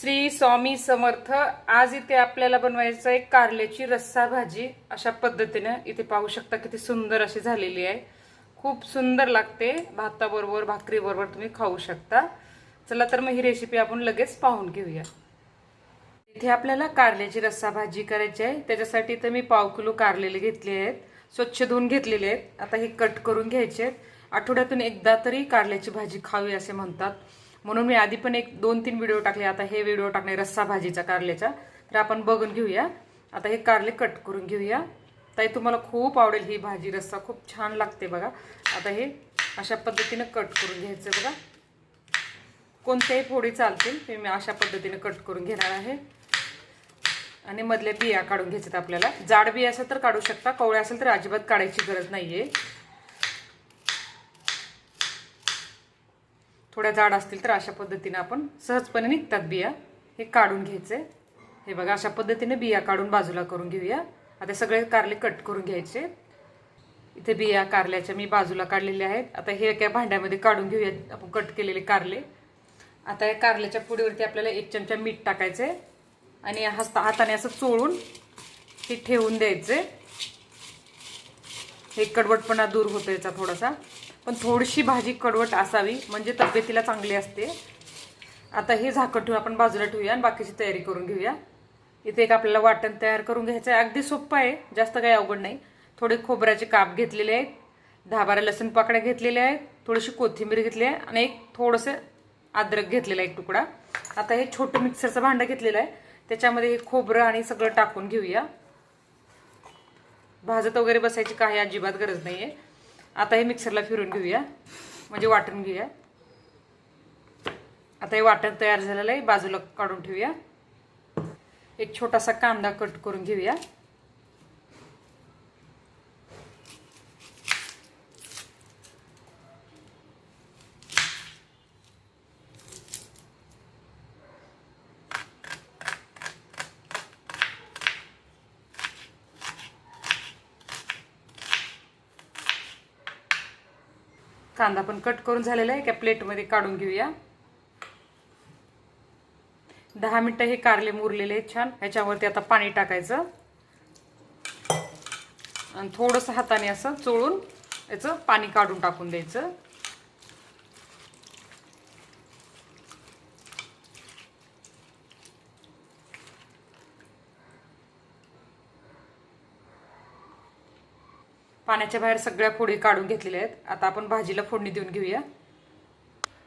श्री स्वामी समर्थ आज इथे आपल्याला बनवायचं आहे कारल्याची रस्सा भाजी. अशा पद्धतीनं इथे पाहू शकता किती सुंदर अशी झालेली आहे. खूप सुंदर लागते. भाताबरोबर भाकरीबरोबर तुम्ही खाऊ शकता. चला तर मग ही रेसिपी आपण लगेच पाहून घेऊया. इथे आपल्याला कारल्याची रस्सा भाजी करायची आहे. त्याच्यासाठी इथं मी पाव किलो कारलेले घेतले आहेत. स्वच्छ धुवून घेतलेले आहेत. आता हे कट करून घ्यायचे आहेत. आठवड्यातून एकदा तरी कारल्याची भाजी खावी असे म्हणतात. म्हणून मी आधी पण एक दोन तीन व्हिडिओ टाकले. आता हे व्हिडिओ टाकणे रस्सा भाजीचा कारल्याचा. तर आपण बघून घेऊया. आता हे कारले कट करून घेऊया. ताई तुम्हाला खूप आवडेल ही भाजी रस्सा. खूप छान लागते बघा. आता हे अशा पद्धतीनं कट करून घ्यायचं बघा. कोणत्याही फोडी चालतील ते मी अशा पद्धतीनं कट करून घेणार आहे. आणि मधल्या बिया काढून घ्यायच्यात आपल्याला. जाड बिया असेल तर काढू शकता कवळ्या असेल तर अजिबात काढायची गरज नाहीये. थोड्या जाड असतील तर अशा पद्धतीने आपण सहजपणे निघतात बिया. हे काढून घ्यायचे. हे बघा अशा पद्धतीने बिया काढून बाजूला करून घेऊया. आता सगळे कारले कट करून घ्यायचे. इथे बिया कारल्याच्या मी बाजूला काढलेल्या आहेत. आता हे एका भांड्यामध्ये काढून घेऊया. आपण कट केलेले कारले. आता या कारल्याच्या पुडीवरती आपल्याला एक चमचा मीठ टाकायचे आणि हस्ता हाताने असं चोळून हे ठेवून द्यायचे. हे कडवटपणा दूर होतो याचा थोडासा. पण थोडीशी भाजी कडवट असावी म्हणजे तब्येतीला चांगली असते. आता हे झाकण ठेवून आपण बाजूला ठेवूया आणि बाकीची तयारी करून घेऊया. इथे एक आपल्याला वाटण तयार करून घ्यायचं आहे अगदी सोपं आहे जास्त काही अवघड नाही. थोडे खोबऱ्याचे काप घेतलेले आहेत दहा बारा लसूण पाकड्या घेतलेल्या आहेत थोडीशी कोथिंबीर घेतली आहे आणि एक थोडंसं अद्रक घेतलेला एक तुकडा. आता हे छोटं मिक्सरचं भांडं घेतलेलं आहे. त्याच्यामध्ये हे खोबरं आणि सगळं टाकून घेऊया. भाजत वगैरे बसायची काही अजिबात गरज नाही आहे आता हे मिक्सरला फिरून घेऊया. म्हणजे वाटून घेऊया. आता हे वाटण तयार झालेलं आहे. बाजूला काढून ठेवूया. एक छोटासा कांदा कट करून घेऊया. कांदा पण कट करून झालेला आहे एका प्लेटमध्ये काढून घेऊया. दहा मिनटं हे कारले मुरलेले आहेत छान. ह्याच्यावरती आता पाणी टाकायचं. आणि थोडंसं हाताने असं चोळून याचं पाणी काढून टाकून द्यायचं. पाण्याच्या बाहेर सगळ्या फोडी काढून घेतलेल्या आहेत. आता आपण भाजीला फोडणी देऊन घेऊया.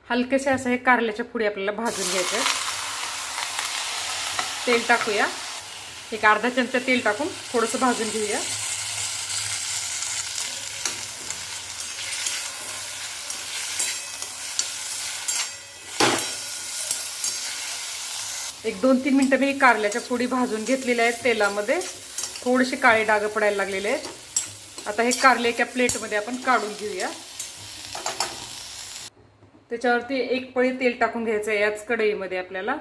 हलकेसे असं हे कारल्याच्या फोडी आपल्याला भाजून घ्यायचे तेल टाकूया. एक अर्धा चमचा तेल टाकून थोडंसं भाजून घेऊया. एक दोन तीन मिनटं मी कारल्याच्या पुडी भाजून घेतलेल्या आहेत तेलामध्ये. थोडेसे काळे डाग पडायला लागलेले आहेत. आता हे कारले एका प्लेटमध्ये आपण काढून घेऊया. त्याच्यावरती एक पळी तेल टाकून घ्यायचं आहे याच कढईमध्ये आपल्याला.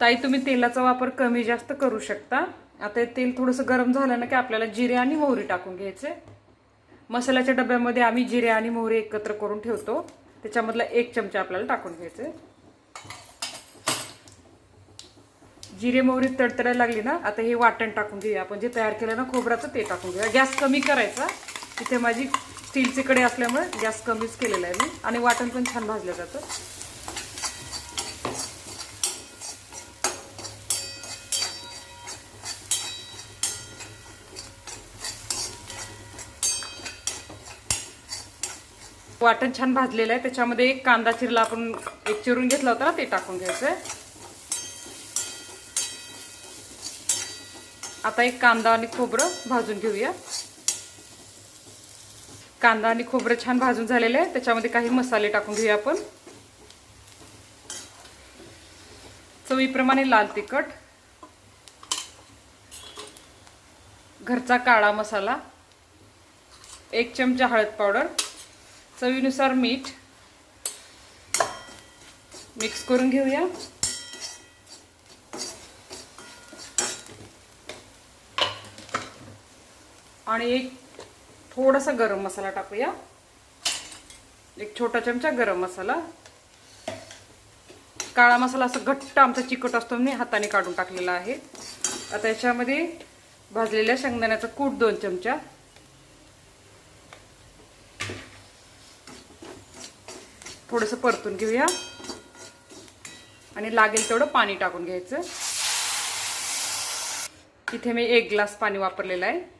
ताई तुम्ही तेलाचा वापर कमी जास्त करू शकता. आता हे तेल थोडंसं गरम झालं ना की आपल्याला जिरे आणि मोहरी टाकून घ्यायचे. मसाल्याच्या डब्यामध्ये आम्ही जिरे आणि मोहरी एकत्र करून ठेवतो. त्याच्यामधला एक चमचा आपल्याला टाकून घ्यायचे. जिरे मोहरी तडतडायला लागली ना आता हे वाटण टाकून घेऊया आपण जे तयार केलं ना खोबराचं ते टाकून घेऊया गॅस कमी करायचा. इथे माझी स्टीलचे कडे असल्यामुळे गॅस कमीच केलेला आहे मी. आणि वाटण पण छान भाजलं जातं. वाटण छान भाजलेलं आहे. त्याच्यामध्ये एक कांदा चिरला आपण एक चिरून घेतला होता ना ते टाकून घ्यायचंय. आता एक कांदा आणि खोबरं भाजून घेऊया. कांदा आणि खोबरं छान भाजून झालेलं आहे. त्याच्यामध्ये काही मसाले टाकून घेऊया आपण. चवीप्रमाणे लाल तिखट. घरचा काळा मसाला. एक चमचा हळद पावडर. चवीनुसार मीठ. मिक्स करून घेऊया. आणि एक थोडासा गरम मसाला टाकूया. एक छोटा चमचा गरम मसाला. काळा मसाला असा घट्ट आमचा चिकट असतो मी हाताने काढून टाकलेला आहे. आता याच्यामध्ये भाजलेल्या शेंगदाण्याचा कूट दोन चमचा. थोडंसं परतून घेऊया. आणि लागेल तेवढं पाणी टाकून घ्यायचं. इथे मी एक ग्लास पाणी वापरलेलं आहे.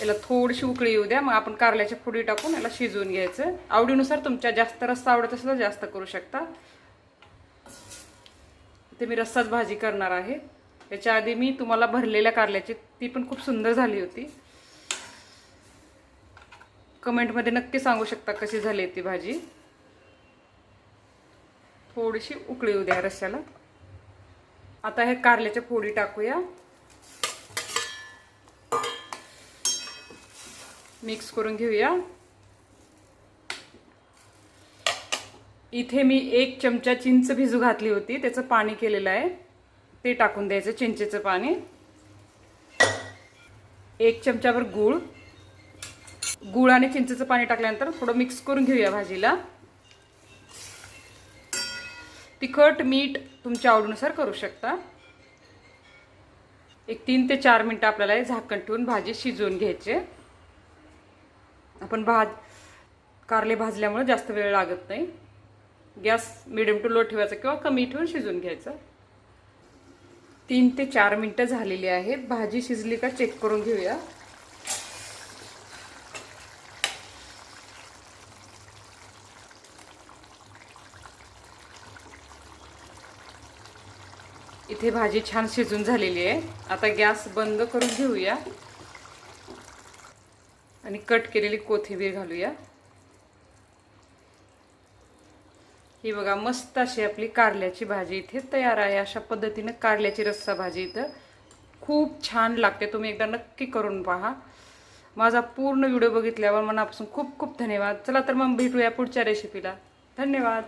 याला थोडीशी उकळी येऊ द्या मग आपण कारल्याच्या फोडी टाकून याला शिजवून घ्यायचं. आवडीनुसार तुमच्या जास्त रस्सा आवडत असेल तर जास्त करू शकता. ते मी रस्साच भाजी करणार आहे. याच्या आधी मी तुम्हाला भरलेल्या कारल्याची ती पण खूप सुंदर झाली होती. कमेंटमध्ये नक्की सांगू शकता कशी झाली ती भाजी. थोडीशी उकळी येऊ द्या रस्स्याला. आता हे कारल्याच्या फोडी टाकूया. मिक्स करून घेऊया. इथे मी एक चमचा चिंच भिजू घातली होती त्याचं पाणी केलेलं आहे. ते टाकून द्यायचं चिंचेचं पाणी. एक चमच्यावर गूळ. गूळ आणि चिंचेचं पाणी टाकल्यानंतर थोडं मिक्स करून घेऊया भाजीला. तिखट मीठ तुमच्या आवडीनुसार करू शकता. एक तीन ते चार मिनटं आपल्याला हे झाकण ठेवून भाजी शिजवून घ्यायचे. आपण भाज कारले भाजल्यामुळे जास्त वेळ लागत नाही. गॅस मिडियम टू लो ठेवायचा किंवा कमी ठेवून शिजवून घ्यायचा. तीन ते चार मिनटं झालेली आहेत. भाजी शिजली का चेक करून घेऊया. इथे भाजी छान शिजून झालेली आहे. आता गॅस बंद करून घेऊया. आणि कट केलेली कोथिंबीर घालूया. ही बघा मस्त अशी आपली कारल्याची भाजी इथे तयार आहे. अशा पद्धतीनं कारल्याची रस्सा भाजी इथं. खूप छान लागते. तुम्ही एकदा नक्की करून पहा. माझा पूर्ण व्हिडिओ बघितल्यावर मनापासून खूप खूप धन्यवाद. चला तर मग भेटूया पुढच्या रेसिपीला धन्यवाद.